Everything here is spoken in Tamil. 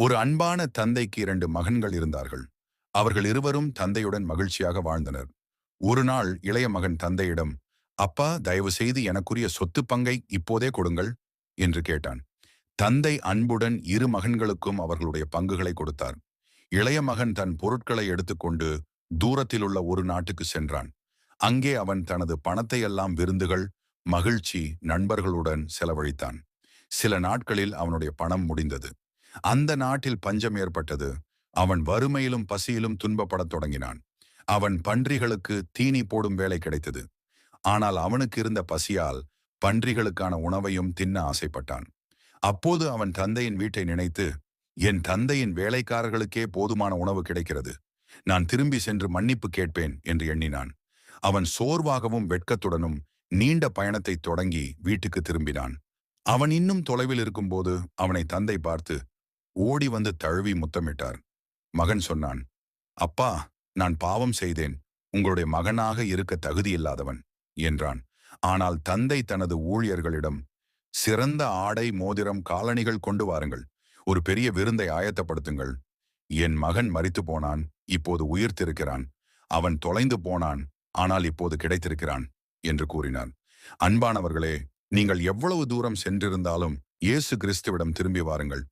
ஒரு அன்பான தந்தைக்கு இரண்டு மகன்கள் இருந்தார்கள். அவர்கள் இருவரும் தந்தையுடன் மகிழ்ச்சியாக வாழ்ந்தனர். ஒரு நாள் இளைய மகன் தந்தையிடம் அப்பா தயவு செய்து எனக்குரிய சொத்து பங்கை இப்போதே கொடுங்கள் என்று கேட்டான். தந்தை அன்புடன் இரு மகன்களுக்கும் அவர்களுடைய பங்குகளை கொடுத்தார். இளைய மகன் தன் பொருட்களை எடுத்துக்கொண்டு தூரத்தில் உள்ள ஒரு நாட்டுக்கு சென்றான். அங்கே அவன் தனது பணத்தையெல்லாம் விருந்துகள் மகிழ்ச்சி நண்பர்களுடன் செலவழித்தான். சில நாட்களில் அவனுடைய பணம் முடிந்தது. அந்த நாட்டில் பஞ்சம் ஏற்பட்டது. அவன் வறுமையிலும் பசியிலும் துன்பப்படத் தொடங்கினான். அவன் பன்றிகளுக்கு தீனி போடும் வேலை கிடைத்தது. ஆனால் அவனுக்கு இருந்த பசியால் பன்றிகளுக்கான உணவையும் தின்ன ஆசைப்பட்டான். அப்போது அவன் தந்தையின் வீட்டை நினைத்து என் தந்தையின் வேலைக்காரர்களுக்கே போதுமான உணவு கிடைக்கிறது. நான் திரும்பி சென்று மன்னிப்பு கேட்பேன் என்று எண்ணினான். அவன் சோர்வாகவும் வெட்கத்துடனும் நீண்ட பயணத்தை தொடங்கி வீட்டுக்கு திரும்பினான். அவன் இன்னும் தொலைவில் இருக்கும்போது அவனை தந்தை பார்த்து ஓடி வந்து தழுவி முத்தமிட்டார். மகன் சொன்னான் அப்பா நான் பாவம் செய்தேன். உங்களுடைய மகனாக இருக்க தகுதியில்லாதவன் என்றான். ஆனால் தந்தை தனது ஊழியர்களிடம் சிறந்த ஆடை மோதிரம் காலணிகள் கொண்டு வாருங்கள். ஒரு பெரிய விருந்தை ஆயத்தப்படுத்துங்கள். என் மகன் மறித்து போனான். இப்போது உயிர்த்திருக்கிறான். அவன் தொலைந்து போனான். ஆனால் இப்போது கிடைத்திருக்கிறான் என்று கூறினார். அன்பானவர்களே நீங்கள் எவ்வளவு தூரம் சென்றிருந்தாலும் இயேசு கிறிஸ்துவிடம் திரும்பி வாருங்கள்.